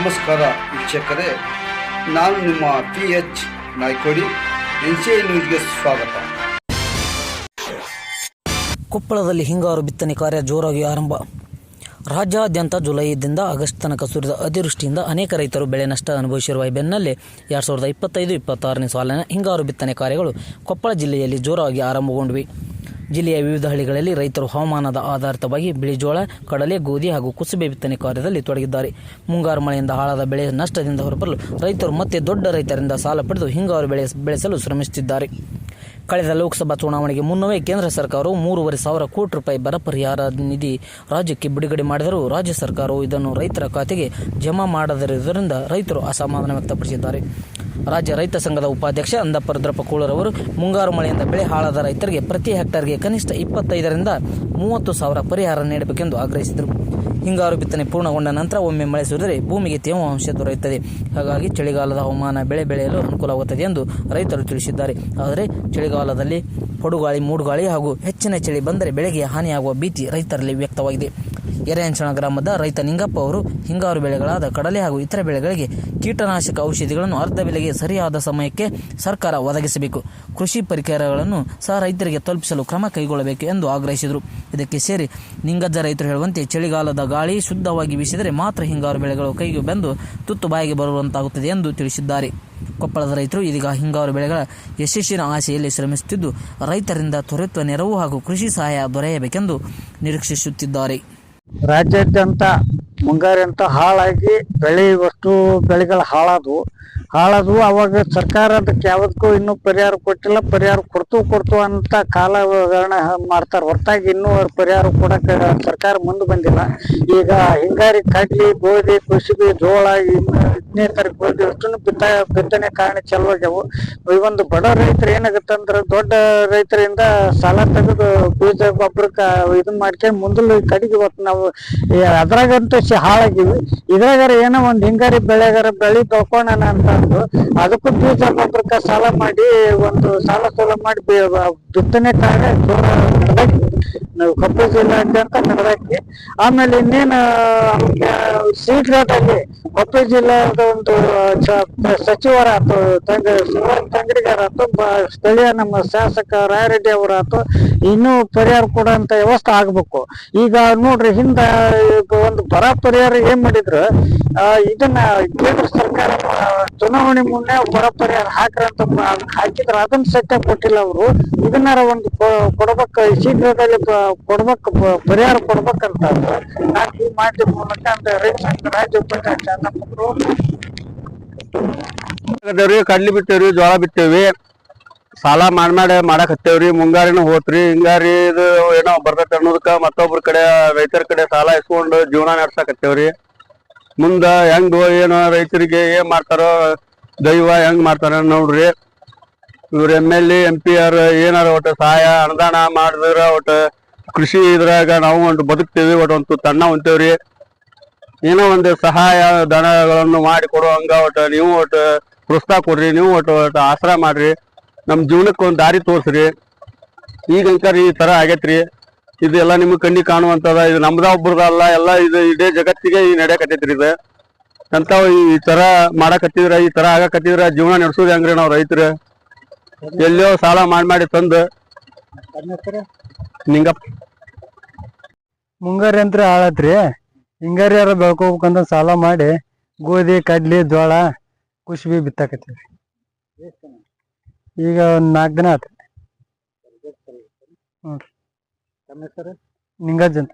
ನಮಸ್ಕಾರ ವೀಕ್ಷಕರೇ, ನಾನು ನಿಮ್ಮ P H Naikodi, N C I ನ್ಯೂಸ್ಗೆ ಸ್ವಾಗತ. ಕೊಪ್ಪಳದಲ್ಲಿ ಹಿಂಗಾರು ಬಿತ್ತನೆ ಕಾರ್ಯ ಜೋರಾಗಿ ಆರಂಭ. ರಾಜ್ಯಾದ್ಯಂತ ಜುಲೈದಿಂದ ಆಗಸ್ಟ್ ತನಕ ಸುರಿದ ಅತಿವೃಷ್ಟಿಯಿಂದ ಅನೇಕ ರೈತರು ಬೆಳೆ ನಷ್ಟ ಅನುಭವಿಸಿರುವ ಈ ಬೆನ್ನಲ್ಲೇ ಎರಡು ಸಾವಿರದ ಇಪ್ಪತ್ತೈದು, ಇಪ್ಪತ್ತಾರನೇ ಸಾಲಿನ ಹಿಂಗಾರು ಬಿತ್ತನೆ ಕಾರ್ಯಗಳು ಕೊಪ್ಪಳ ಜಿಲ್ಲೆಯಲ್ಲಿ ಜೋರಾಗಿ ಆರಂಭಗೊಂಡಿವೆ. ಜಿಲ್ಲೆಯ ವಿವಿಧ ಹಳ್ಳಿಗಳಲ್ಲಿ ರೈತರು ಹವಾಮಾನದ ಆಧಾರಿತವಾಗಿ ಬಿಳಿಜೋಳ ಕಡಲೆ, ಗೋಧಿ ಹಾಗೂ ಕುಸುಬೆ ಬಿತ್ತನೆ ಕಾರ್ಯದಲ್ಲಿ ತೊಡಗಿದ್ದಾರೆ. ಮುಂಗಾರು ಮಳೆಯಿಂದ ಹಾಳಾದ ಬೆಳೆ ನಷ್ಟದಿಂದ ಹೊರಬರಲು ರೈತರು ಮತ್ತೆ ದೊಡ್ಡ ರೈತರಿಂದ ಸಾಲ ಪಡೆದು ಹಿಂಗಾರು ಬೆಳೆ ಬೆಳೆಸಲು ಶ್ರಮಿಸುತ್ತಿದ್ದಾರೆ. ಕಳೆದ ಲೋಕಸಭಾ ಚುನಾವಣೆಗೆ ಮುನ್ನವೇ ಕೇಂದ್ರ ಸರ್ಕಾರವು ಮೂರುವರೆ ಸಾವಿರ ಕೋಟಿ ರೂಪಾಯಿ ಬರ ಪರಿಹಾರ ನಿಧಿ ರಾಜ್ಯಕ್ಕೆ ಬಿಡುಗಡೆ ಮಾಡಿದರೂ ರಾಜ್ಯ ಸರ್ಕಾರವು ಇದನ್ನು ರೈತರ ಖಾತೆಗೆ ಜಮಾ ಮಾಡದಿರುವುದರಿಂದ ರೈತರು ಅಸಮಾಧಾನ ವ್ಯಕ್ತಪಡಿಸಿದ್ದಾರೆ. ರಾಜ್ಯ ರೈತ ಸಂಘದ ಉಪಾಧ್ಯಕ್ಷ ಅಂದಪ್ಪ ರುದ್ರಪ್ಪ ಕೂಳರವರು ಮುಂಗಾರು ಮಳೆಯಿಂದ ಬೆಳೆ ಹಾಳಾದ ರೈತರಿಗೆ ಪ್ರತಿ ಹೆಕ್ಟರ್ಗೆ ಕನಿಷ್ಠ ಇಪ್ಪತ್ತೈದರಿಂದ ಮೂವತ್ತು ಸಾವಿರ ಪರಿಹಾರ ನೀಡಬೇಕೆಂದು ಆಗ್ರಹಿಸಿದರು. ಹಿಂಗಾರು ಬಿತ್ತನೆ ಪೂರ್ಣಗೊಂಡ ನಂತರ ಒಮ್ಮೆ ಮಳೆ ಸುರಿದರೆ ಭೂಮಿಗೆ ತೇವಾಂಶ ದೊರೆಯುತ್ತದೆ. ಹಾಗಾಗಿ ಚಳಿಗಾಲದ ಹವಾಮಾನ ಬೆಳೆ ಬೆಳೆಯಲು ಅನುಕೂಲವಾಗುತ್ತದೆ ಎಂದು ರೈತರು ತಿಳಿಸಿದ್ದಾರೆ. ಆದರೆ ಚಳಿಗಾಲದಲ್ಲಿ ಪಡುಗಾಳಿ, ಮೂಡುಗಾಳಿ ಹಾಗೂ ಹೆಚ್ಚಿನ ಚಳಿ ಬಂದರೆ ಬೆಳೆಗೆ ಹಾನಿಯಾಗುವ ಭೀತಿ ರೈತರಲ್ಲಿ ವ್ಯಕ್ತವಾಗಿದೆ. ಎರೆಹಂಚಣ ಗ್ರಾಮದ ರೈತ ನಿಂಗಪ್ಪ ಅವರು ಹಿಂಗಾರು ಬೆಳೆಗಳಾದ ಕಡಲೆ ಹಾಗೂ ಇತರ ಬೆಳೆಗಳಿಗೆ ಕೀಟನಾಶಕ ಔಷಧಿಗಳನ್ನು ಅರ್ಧ ಬೆಲೆಗೆ ಸರಿಯಾದ ಸಮಯಕ್ಕೆ ಸರ್ಕಾರ ಒದಗಿಸಬೇಕು. ಕೃಷಿ ಪರಿಕರಗಳನ್ನು ಸಹ ರೈತರಿಗೆ ತಲುಪಿಸಲು ಕ್ರಮ ಕೈಗೊಳ್ಳಬೇಕು ಎಂದು ಆಗ್ರಹಿಸಿದರು. ಇದಕ್ಕೆ ಸೇರಿ ನಿಂಗಜ್ಜ ರೈತರು ಹೇಳುವಂತೆ ಚಳಿಗಾಲದ ಗಾಳಿ ಶುದ್ಧವಾಗಿ ಬೀಸಿದರೆ ಮಾತ್ರ ಹಿಂಗಾರು ಬೆಳೆಗಳು ಕೈಗೆ ಬಂದು ತುತ್ತು ಬಾಯಿಗೆ ಬರುವಂತಾಗುತ್ತದೆ ಎಂದು ತಿಳಿಸಿದ್ದಾರೆ. ಕೊಪ್ಪಳದ ರೈತರು ಇದೀಗ ಹಿಂಗಾರು ಬೆಳೆಗಳ ಯಶಸ್ಸಿನ ಆಸೆಯಲ್ಲಿ ಶ್ರಮಿಸುತ್ತಿದ್ದು, ರೈತರಿಂದ ತ್ವರಿತ ನೆರವು ಹಾಗೂ ಕೃಷಿ ಸಹಾಯ ದೊರೆಯಬೇಕೆಂದು ನಿರೀಕ್ಷಿಸುತ್ತಿದ್ದಾರೆ. ರಾಜ್ಯಾದ್ಯಂತ ಮುಂಗಾರು ಅಂತ ಹಾಳಾಗಿ ಬೆಳೆ ವಸ್ತು ಬೆಳೆಗಳು ಹಾಳಾದವು. ಹಾಳಾದವು. ಅವಾಗ ಸರ್ಕಾರ ಅದಕ್ಕೆ ಯಾವುದಕ್ಕೂ ಇನ್ನೂ ಪರಿಹಾರ ಕೊಟ್ಟಿಲ್ಲ. ಪರಿಹಾರ ಕೊಡ್ತು ಕೊಡ್ತು ಅಂತ ಕಾಲಹರಣ ಮಾಡ್ತಾರೆ. ಹೊರತಾಗಿ ಇನ್ನೂ ಅವ್ರ ಪರಿಹಾರ ಕೊಡಕ್ಕೆ ಸರ್ಕಾರ ಮುಂದೆ ಬಂದಿಲ್ಲ. ಈಗ ಹಿಂಗಾರಿ ಕಡ್ಲಿ, ಗೋಧಿ, ಕುಸುಬಿ, ಜೋಳ ಇನ್ನು ತರ ಗೋಧಿ ಅಷ್ಟನ್ನು ಬಿತ್ತ, ಬಿತ್ತನೆ ಕಾರಣ ಚಲುವಾಗ್ಯವು. ಒಂದು ಬಡ ರೈತರು ಏನಾಗತ್ತಂದ್ರೆ ದೊಡ್ಡ ರೈತರಿಂದ ಸಾಲ ತೆಗೆದು ಬೀಜ, ಗೊಬ್ಬರಕ್ಕೆ ಇದನ್ನ ಮಾಡ್ಕೊಂಡು ಮುಂದಲು ಕಡಿಗೆ ಇವತ್ತು ನಾವು ಅದ್ರಾಗಂತ ಹಾಳಾಗಿವಿ ಇದ್ರಾಗಾರ ಏನೋ ಒಂದು ಹಿಂಗಾರಿ ಬೆಳೆಗಾರ ಬೆಳಿ ಬೆಳ್ಕೊಳ್ಳೋಣ ಅಂತ ಅಂದು ಅದಕ್ಕೂ ಬೀಜ ಗೊಬ್ಬರಕ್ಕೆ ಸಾಲ ಮಾಡಿ, ಒಂದು ಸಾಲ ಸೋಲ ಮಾಡಿ ಬಿತ್ತನೆ ಕಾರ್ಯ ಜೋರ ನಡೆದಾಕಿ ನಾವು ಕೊಪ್ಪಳ ಜಿಲ್ಲಾದ್ಯಂತ ನಡೆದಾಕಿ ಆಮೇಲೆ ಇನ್ನೇನು ಶೀಘ್ರದಲ್ಲಿ ಕೊಪ್ಪಳ ಜಿಲ್ಲಾದ ಒಂದು ಸಚಿವರ ಆತು ತಂಗ ತಂಗಡಿಗಾರ ಆತು ಸ್ಥಳೀಯ ನಮ್ಮ ಶಾಸಕ ರಾಯರೆಡ್ಡಿ ಅವರ ಆತು ಇನ್ನೂ ಪರಿಹಾರ ಕೊಡುವಂತ ವ್ಯವಸ್ಥೆ ಆಗ್ಬೇಕು. ಈಗ ನೋಡ್ರಿ, ಹಿಂದ ಬರ ಪರಿಹಾರ ಏನ್ ಮಾಡಿದ್ರು ಇದನ್ನ ಕೇಂದ್ರ ಸರ್ಕಾರ ಚುನಾವಣೆ ಮುನ್ನೆ ಬರ ಪರಿಹಾರ ಹಾಕ್ರಂತ ಅಂತ ಹಾಕಿದ್ರ. ಅದನ್ನ ಸತ್ಯ ಕೊಟ್ಟಿಲ್ಲ ಅವರು. ಇದನ್ನಾರ ಒಂದು ಕೊಡ್ಬೇಕ, ಶೀಘ್ರದಲ್ಲಿ ಕೊಡ್ಬೇಕ ಪರಿಹಾರ ಕೊಡ್ಬೇಕಂತ ನಾನು ಈ ಮಾಹಿತಿ ಮೂಲಕ ಅಂತ ರೈತ ರಾಜ್ಯ ಉಪಾಧ್ಯಕ್ಷ ಕಡ್ಲಿ ಬಿತ್ತೇವ್ರಿ ಜೋಳ ಬಿತ್ತೇವಿ ಸಾಲ ಮಾಡ್ ಮಾಡಿ ಮಾಡಕ್ ಹತ್ತೇವ್ರಿ, ಮುಂಗಾರಿನೂ ಹೋತ್ರಿ, ಹಿಂಗಾರಿ ಇದು ಏನೋ ಬರ್ತೈತೆ ಅನ್ನೋದಕ್ಕ ಮತ್ತೊಬ್ರ ಕಡೆ, ರೈತರ ಕಡೆ ಸಾಲ ಇಸ್ಕೊಂಡು ಜೀವನ ನಡ್ಸಕತ್ತೇವ್ರಿ ಮುಂದ ಹೆಂಗ್ ಏನೋ ರೈತರಿಗೆ ಏನ್ ಮಾಡ್ತಾರೋ, ದೈವ ಹೆಂಗ್ ಮಾಡ್ತಾರ ನೋಡ್ರಿ. ಇವ್ರ M L M P R ಏನಾರ ಒಟ್ಟು ಸಹಾಯ, ಅನುದಾನ ಮಾಡಿದ್ರ ಒಟ್ಟು ಕೃಷಿ ಇದ್ರಾಗ ನಾವು ಒಂದು ಬದುಕ್ತೇವಿ, ಒಟ್ಟು ಒಂದು ತಣ್ಣ ಹೊಂತೇವ್ರಿ ಏನೋ ಒಂದು ಸಹಾಯ, ಧನಗಳನ್ನು ಮಾಡಿ ಕೊಡೋ ಹಂಗ ಒಟ್ಟು ನೀವು ಒಟ್ಟು ಪ್ರೋತ್ಸಾಹ ಕೊಡ್ರಿ, ನೀವು ಒಟ್ಟು ಒಟ್ಟು ಆಸರ ಮಾಡ್ರಿ. ನಮ್ ಜೀವನಕ್ಕೆ ಒಂದು ದಾರಿ ತೋರಿಸ್ರಿ. ಈಗ ಈ ಥರ ಆಗೈತ್ರಿ. ಇದೆಲ್ಲ ನಿಮ್ಗೆ ಕಣ್ಣಿ ಕಾಣುವಂಥದ ಇದು ನಮ್ದ ಒಬ್ರದ ಅಲ್ಲ, ಎಲ್ಲ ಇದು ಇಡೀ ಜಗತ್ತಿಗೆ ಈ ನಡೆಯಕತ್ತೈತ್ರಿ ಇದು. ಅಂತ ಈ ತರ ಮಾಡಕತ್ತಿದ್ರ, ಈ ತರ ಆಗಕತ್ತಿದ್ರ, ಜೀವನ ನಡೆಸೋದು ಹೆಂಗ್ರಿ ನಾವು ರೈತರು? ಎಲ್ಲೋ ಸಾಲ ಮಾಡಿ ಮಾಡಿ ತಂದು. ನಿಂಗಪ್ಪ. ಮುಂಗಾರಿ ಅಂತ ಹಾಳತ್ರಿ. ಹಿಂಗಾರಿ ಯಾರ ಬೆಳ್ಕೋಬೇಕಂತ ಸಾಲ ಮಾಡಿ ಗೋಧಿ, ಕಡ್ಲಿ ಜೋಳ ಕುಸುಬಿ ಬಿತ್ತಾಕತ್ತೀವಿ ಈಗ ಒಂದ್ ನಾಲ್ಕು ದಿನ ಆತ್ರಿ ಹ್ಞೂ ನಿಂಗಜ್ಜ ಅಂತ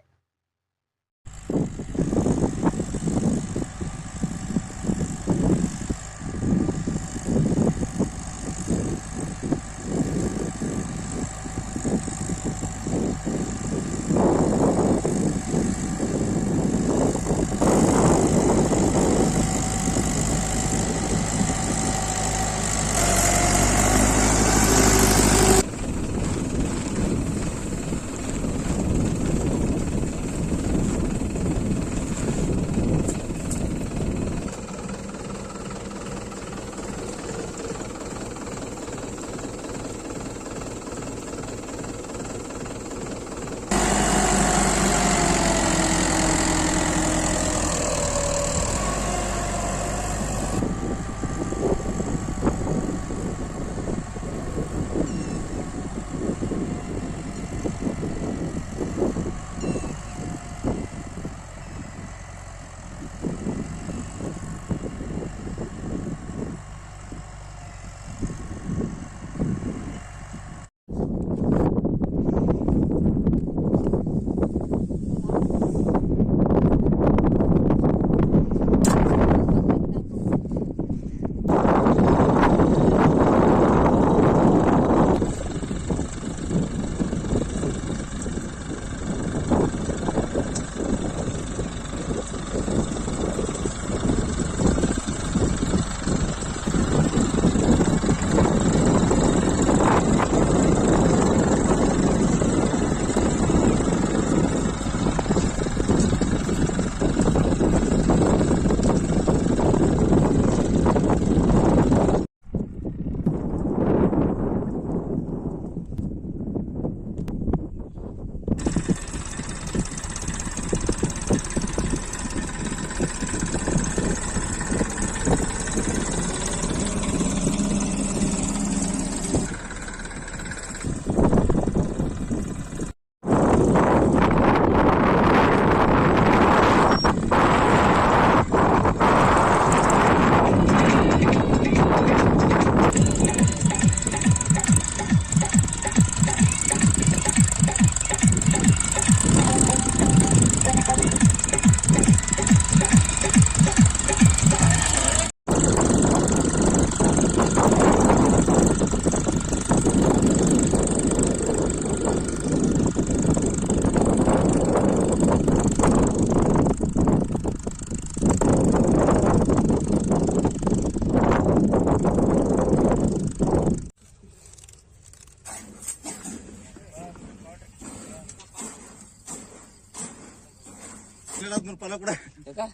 இருக்கா?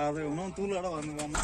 அது இன்னும் தூளாட வரணுமா